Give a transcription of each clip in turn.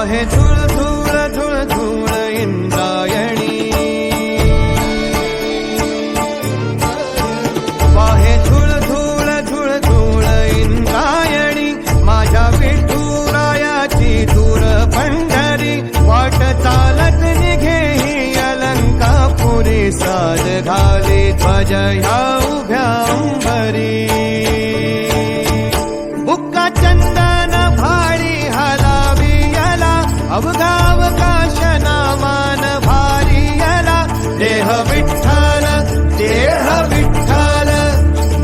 वाहे धुळ धुळ धुळ धुळ इंद्रायणी. वाहे धुळ धुळ धुळ धुळ इंद्रायणी. माझ्या विठुरायाची दूर पंढरी. वाट चालत निघे ही अलंकापुरी साज घाले ध्वज ह्या अवघाव काशनामान भारी याला देह विठ्ठल देह विठ्ठल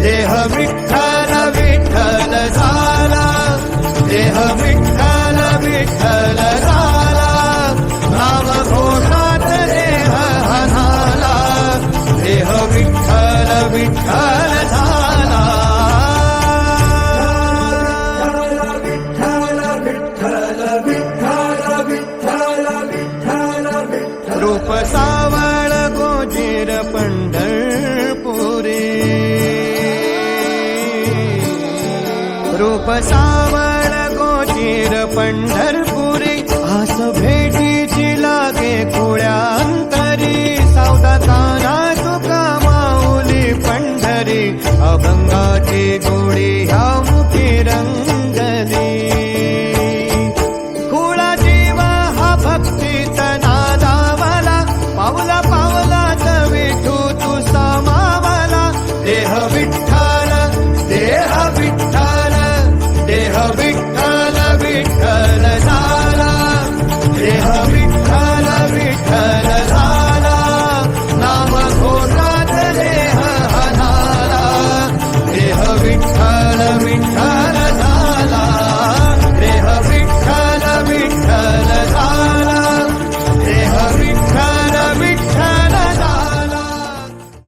देह विठ्ठल विठ्ठल झाला देह विठ्ठल विठ्ठल झाला नाम घोषात देह हनाला देह विठ्ठल विठ्ठल पंढरपुरे. रूप सावळ गोचीर पंढरपुरे. आस भेट